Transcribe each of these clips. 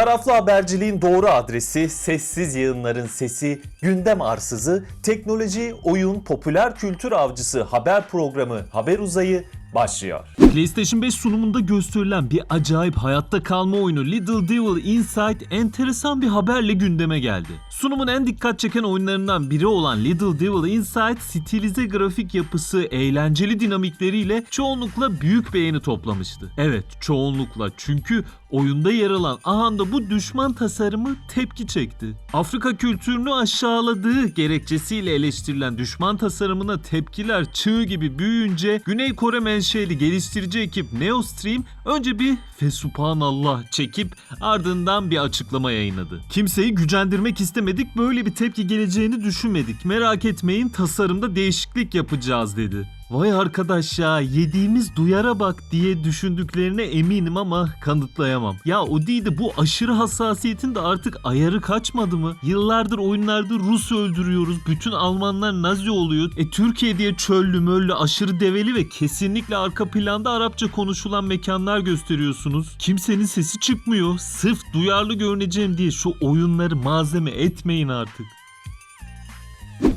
Taraflı haberciliğin doğru adresi, sessiz yayınların sesi, gündem arsızı, teknoloji, oyun, popüler kültür avcısı haber programı Haber Uzayı başlıyor. PlayStation 5 sunumunda gösterilen bir acayip hayatta kalma oyunu Little Devil Inside enteresan bir haberle gündeme geldi. Sunumun en dikkat çeken oyunlarından biri olan Little Devil Inside stilize grafik yapısı, eğlenceli dinamikleriyle çoğunlukla büyük beğeni toplamıştı. Evet çoğunlukla çünkü oyunda yer alan ahanda bu düşman tasarımı tepki çekti. Afrika kültürünü aşağıladığı gerekçesiyle eleştirilen düşman tasarımına tepkiler çığ gibi büyüyünce Güney Kore menşeli geliştirici ekip Neostream önce bir Fesubhanallah çekip ardından bir açıklama yayınladı. Kimseyi gücendirmek istemedik böyle bir tepki geleceğini düşünmedik. Merak etmeyin tasarımda değişiklik yapacağız dedi. Vay arkadaş ya yediğimiz duyara bak diye düşündüklerine eminim ama kanıtlayamam. Ya o değil de bu aşırı hassasiyetin de artık ayarı kaçmadı mı? Yıllardır oyunlarda Rus öldürüyoruz. Bütün Almanlar Nazi oluyor. E Türkiye diye çöllü möllü aşırı develi ve kesinlikle arka planda Arapça konuşulan mekanlar gösteriyorsunuz. Kimsenin sesi çıkmıyor. Sırf duyarlı görüneceğim diye şu oyunları malzeme etmeyin artık.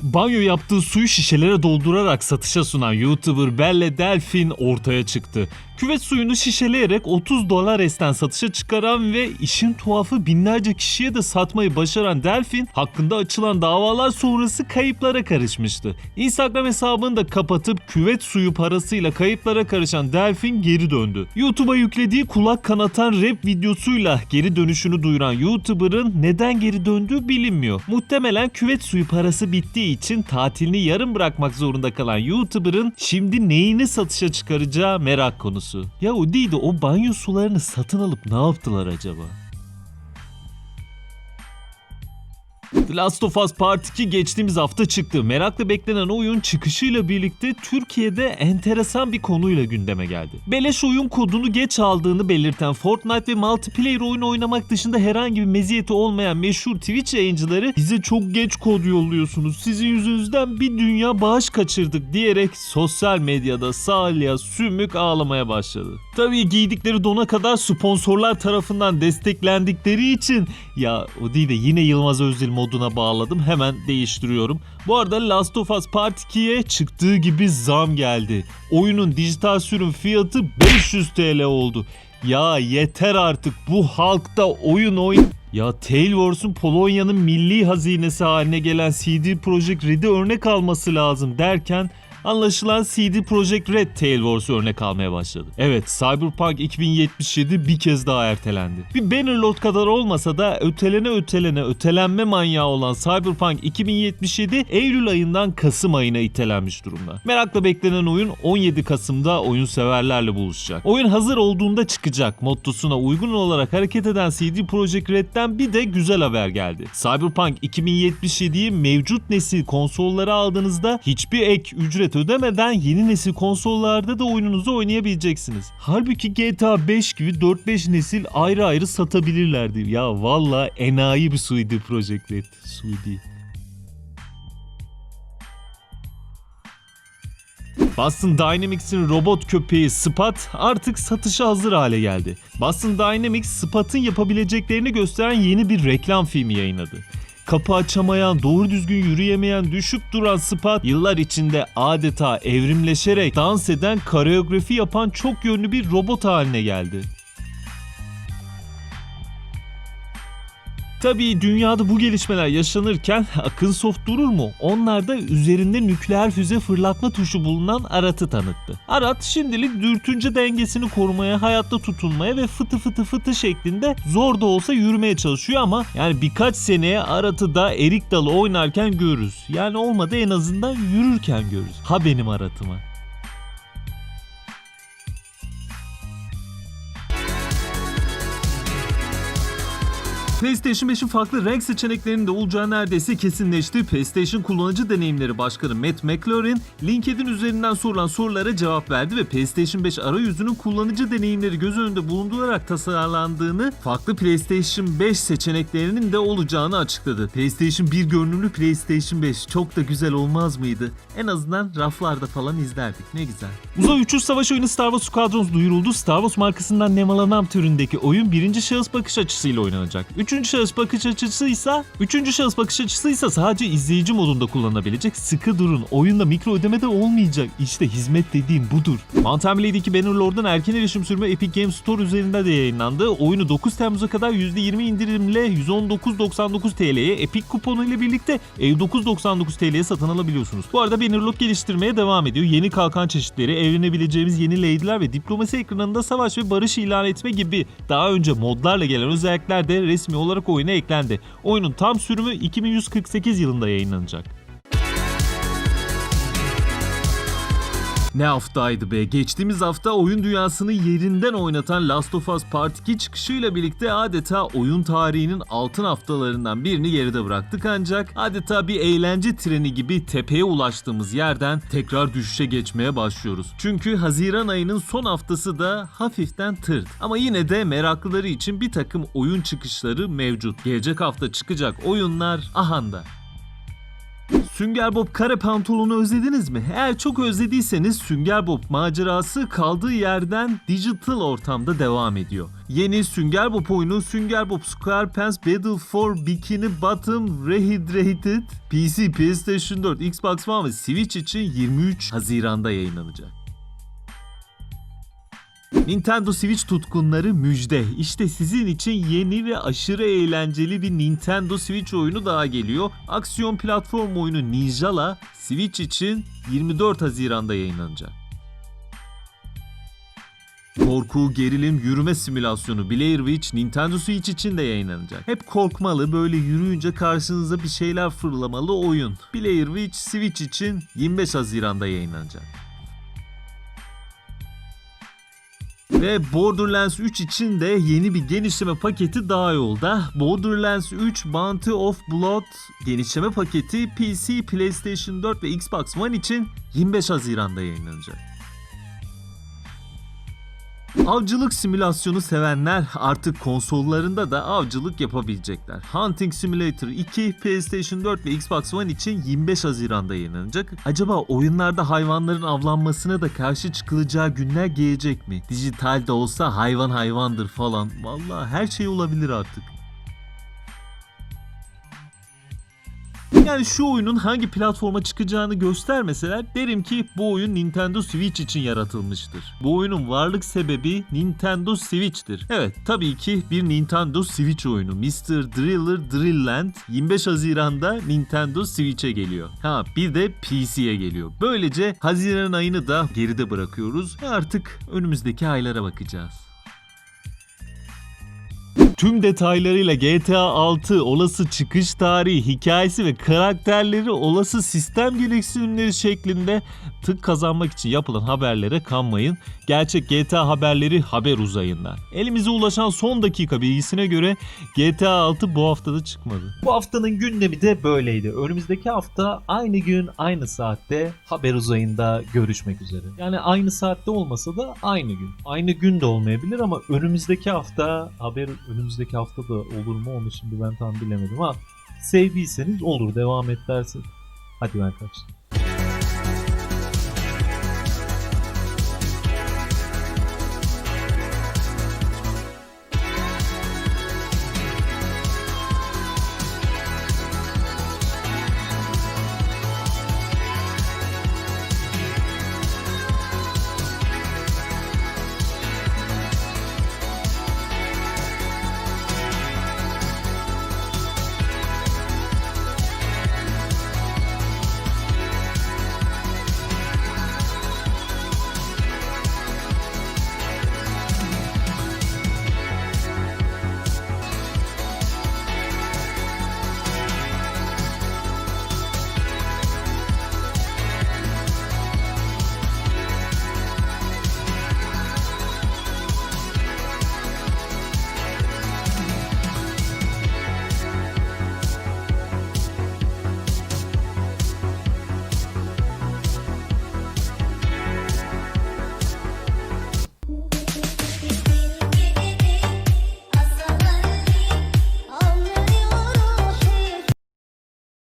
Banyo yaptığı suyu şişelere doldurarak satışa sunan YouTuber Belle Delfin ortaya çıktı. Küvet suyunu şişeleyerek 30 dolar esten satışa çıkaran ve işin tuhafı binlerce kişiye de satmayı başaran Delfin hakkında açılan davalar sonrası kayıplara karışmıştı. Instagram hesabını da kapatıp küvet suyu parasıyla kayıplara karışan Delfin geri döndü. YouTube'a yüklediği kulak kanatan rap videosuyla geri dönüşünü duyuran YouTuber'ın neden geri döndüğü bilinmiyor. Muhtemelen küvet suyu parası bittiği için tatilini yarım bırakmak zorunda kalan YouTuber'ın şimdi neyini satışa çıkaracağı merak konusu. Ya o değil de o banyo sularını satın alıp ne yaptılar acaba? Last of Us Part 2 geçtiğimiz hafta çıktı. Merakla beklenen oyun çıkışıyla birlikte Türkiye'de enteresan bir konuyla gündeme geldi. Beleş oyun kodunu geç aldığını belirten Fortnite ve multiplayer oyun oynamak dışında herhangi bir meziyeti olmayan meşhur Twitch yayıncıları bize çok geç kod yolluyorsunuz. Sizin yüzünüzden bir dünya bağış kaçırdık diyerek sosyal medyada salya sümük ağlamaya başladı. Tabii giydikleri dona kadar sponsorlar tarafından desteklendikleri için ya o değil de yine Yılmaz Özdil moduna bağladım. Hemen değiştiriyorum. Bu arada Last of Us Part 2'ye çıktığı gibi zam geldi. Oyunun dijital sürüm fiyatı 500 TL oldu. Ya yeter artık bu halkta oyun oyun... Ya Tailwords'un Polonya'nın milli hazinesi haline gelen CD Projekt Red'i örnek alması lazım derken Anlaşılan CD Projekt Red Tailwords'u örnek almaya başladı. Evet Cyberpunk 2077 bir kez daha ertelendi. Bir Bannerlord kadar olmasa da ötelene ötelene ötelenme manyağı olan Cyberpunk 2077 Eylül ayından Kasım ayına itelenmiş durumda. Merakla beklenen oyun 17 Kasım'da oyun severlerle buluşacak. Oyun hazır olduğunda çıkacak mottosuna uygun olarak hareket eden CD Projekt Red'den bir de güzel haber geldi. Cyberpunk 2077'yi mevcut nesil konsollara aldığınızda hiçbir ek ücret ödemeden yeni nesil konsollarda da oyununuzu oynayabileceksiniz. Halbuki GTA 5 gibi 4-5 nesil ayrı ayrı satabilirlerdi. Ya valla enayi bir suydu Project Red. Suydi. Boston Dynamics'in robot köpeği Spot artık satışa hazır hale geldi. Boston Dynamics Spot'ın yapabileceklerini gösteren yeni bir reklam filmi yayınladı. Kapı açamayan, doğru düzgün yürüyemeyen, düşüp duran Spot yıllar içinde adeta evrimleşerek dans eden, koreografi yapan çok yönlü bir robot haline geldi. Tabii dünyada bu gelişmeler yaşanırken Akın Soft durur mu? Onlar da üzerinde nükleer füze fırlatma tuşu bulunan Arat'ı tanıttı. Arat şimdilik dürtünce dengesini korumaya, hayatta tutunmaya ve fıtı fıtı fıtı şeklinde zor da olsa yürümeye çalışıyor ama yani birkaç seneye Arat'ı da erik dalı oynarken görürüz. Yani olmadı en azından yürürken görürüz. Ha benim Arat'ıma. PlayStation 5'in farklı renk seçeneklerinin de olacağı neredeyse kesinleşti. PlayStation Kullanıcı Deneyimleri Başkanı Matt McLaurin, LinkedIn üzerinden sorulan sorulara cevap verdi ve PlayStation 5 arayüzünün kullanıcı deneyimleri göz önünde bulundurarak tasarlandığını, farklı PlayStation 5 seçeneklerinin de olacağını açıkladı. PlayStation 1 görünümlü PlayStation 5 çok da güzel olmaz mıydı? En azından raflarda falan izlerdik. Ne güzel. Uzay uçuş savaş oyunu Star Wars Squadrons duyuruldu. Star Wars markasından nemalanam türündeki oyun birinci şahıs bakış açısıyla oynanacak. Üçüncü şahıs bakış açısı ise üçüncü şahıs bakış açısı ise sadece izleyici modunda kullanabilecek. Sıkı durun. Oyunda mikro ödeme de olmayacak. İşte hizmet dediğim budur. Mountain Blade 2 Bannerlord'un erken erişim sürümü Epic Games Store üzerinde de yayınlandı. Oyunu 9 Temmuz'a kadar %20 indirimle 119.99 TL'ye Epic kuponu ile birlikte 59.99 TL'ye satın alabiliyorsunuz. Bu arada Bannerlord geliştirmeye devam ediyor. Yeni kalkan çeşitleri, evlenebileceğimiz yeni lady'ler ve diplomasi ekranında savaş ve barış ilan etme gibi daha önce modlarla gelen özellikler de resmi olarak oyuna eklendi. Oyunun tam sürümü 2148 yılında yayınlanacak. Ne haftaydı be. Geçtiğimiz hafta oyun dünyasını yerinden oynatan Last of Us Part 2 çıkışıyla birlikte adeta oyun tarihinin altın haftalarından birini geride bıraktık ancak adeta bir eğlence treni gibi tepeye ulaştığımız yerden tekrar düşüşe geçmeye başlıyoruz. Çünkü Haziran ayının son haftası da hafiften tırt. Ama yine de meraklıları için bir takım oyun çıkışları mevcut. Gelecek hafta çıkacak oyunlar ahanda. Sünger Bob kare pantolonu özlediniz mi? Eğer çok özlediyseniz Sünger Bob macerası kaldığı yerden digital ortamda devam ediyor. Yeni Sünger Bob oyunu Sünger Bob SquarePants Battle for Bikini Bottom Rehydrated PC, PlayStation 4, Xbox One ve Switch için 23 Haziran'da yayınlanacak. Nintendo Switch tutkunları müjde. İşte sizin için yeni ve aşırı eğlenceli bir Nintendo Switch oyunu daha geliyor. Aksiyon platform oyunu Ninjala Switch için 24 Haziran'da yayınlanacak. Korku, gerilim, yürüme simülasyonu Blair Witch Nintendo Switch için de yayınlanacak. Hep korkmalı, böyle yürüyünce karşınıza bir şeyler fırlamalı oyun. Blair Witch Switch için 25 Haziran'da yayınlanacak. Ve Borderlands 3 için de yeni bir genişleme paketi daha yolda. Borderlands 3 Bounty of Blood genişleme paketi PC, PlayStation 4 ve Xbox One için 25 Haziran'da yayınlanacak. Avcılık simülasyonu sevenler artık konsollarında da avcılık yapabilecekler. Hunting Simulator 2 PlayStation 4 ve Xbox One için 25 Haziran'da yayınlanacak. Acaba oyunlarda hayvanların avlanmasına da karşı çıkılacağı günler gelecek mi? Dijitalde olsa hayvan hayvandır falan. Vallahi her şey olabilir artık. Yani şu oyunun hangi platforma çıkacağını göstermeseler derim ki bu oyun Nintendo Switch için yaratılmıştır. Bu oyunun varlık sebebi Nintendo Switch'tir. Evet tabii ki bir Nintendo Switch oyunu. Mr. Driller Drillland 25 Haziran'da Nintendo Switch'e geliyor. Ha bir de PC'ye geliyor. Böylece Haziran ayını da geride bırakıyoruz. Artık önümüzdeki aylara bakacağız. Tüm detaylarıyla GTA 6 olası çıkış tarihi, hikayesi ve karakterleri olası sistem gereksinimleri şeklinde tık kazanmak için yapılan haberlere kanmayın. Gerçek GTA haberleri haber uzayında. Elimize ulaşan son dakika bilgisine göre GTA 6 bu haftada çıkmadı. Bu haftanın gündemi de böyleydi. Önümüzdeki hafta aynı gün aynı saatte haber uzayında görüşmek üzere. Yani aynı saatte olmasa da aynı gün. Aynı gün de olmayabilir ama önümüzdeki hafta haber önümüzdeki hafta da olur mu onu şimdi ben tam bilemedim ama sevdiyseniz olur devam et dersin. Hadi ben kaçtım.